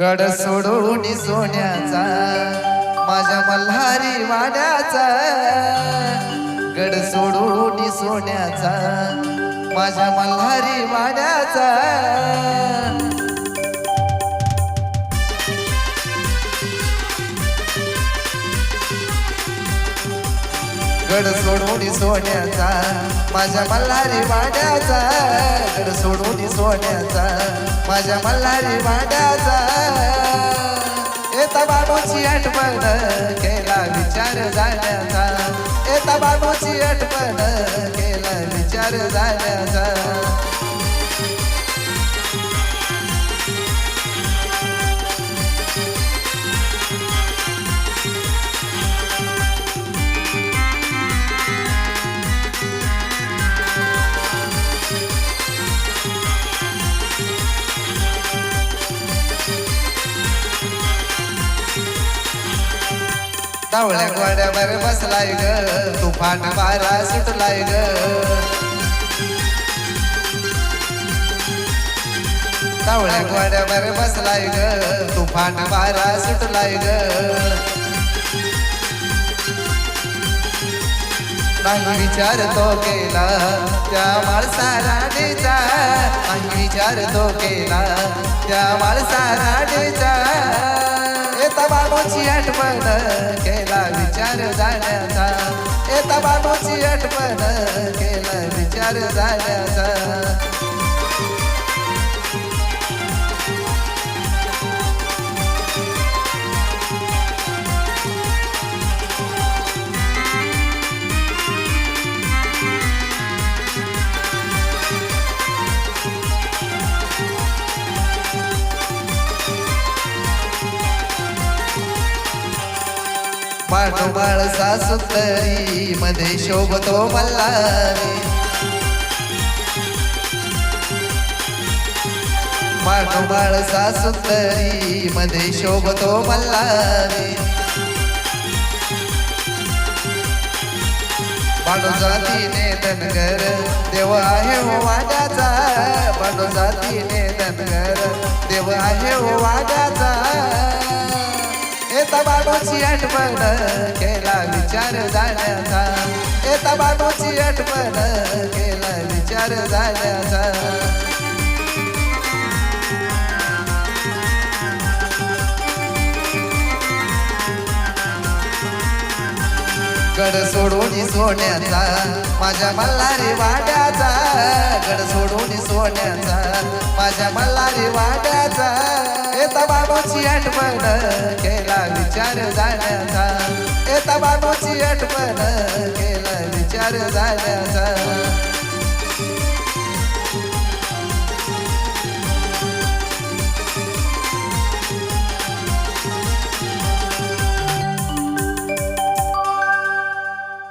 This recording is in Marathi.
गड सोडून सोन्याचा माझ्या मल्हारी वाड्याचा. गड सोडून सोन्याचा माझ्या मल्हारी वाड्याचा. गड सोडून सोन्याचा माझ्या मल्हारी वाड्याचा. गड सोडून सोन्याचा माझ्या मल्हारी वाड्याचा येता बाबूची आठवण केला विचार झाल्याचा. येता बाबूची आठवण केला विचार झाल्याचा. तावळ्या गोड्यावर बसलाय ग. तुफान वारा सुटलाय ग. तावळ्या गोड्यावर बसलाय ग. तुफान वारा सुटलाय ग. नाही विचार तो केला त्या माणसा राणीचा नाही विचार तो केला त्या माणसा राणीचा येता बाबूची आठवण केला विचार जाण्याचा येता बाबूची आठवण केला विचार जाण्याचा पाठोपाळ सासुतरी मध्ये शोभतो मल्हारी. पाठोपाळ सासुतरी मध्ये शोभतो मल्हारी. बाणू जातीने धनगर देव आहे हो वाड्याचा. बाणू जातीने धनगर देव आहे हो वाड्याचा. येता बाबाची आठवण केला विचार जाण्याचा येता बाबाची आठवण केला विचार जाण्याचा गड सोडून सोन्याचा माझ्या मल्हारी वाड्याचा. गड सोडून सोन्याचा माझ्या मल्हारी वाड्याचा. येता बाबूची आठवण केला विचार जाण्याचा. येता बाबूची आठवण केला विचार जाण्याचा.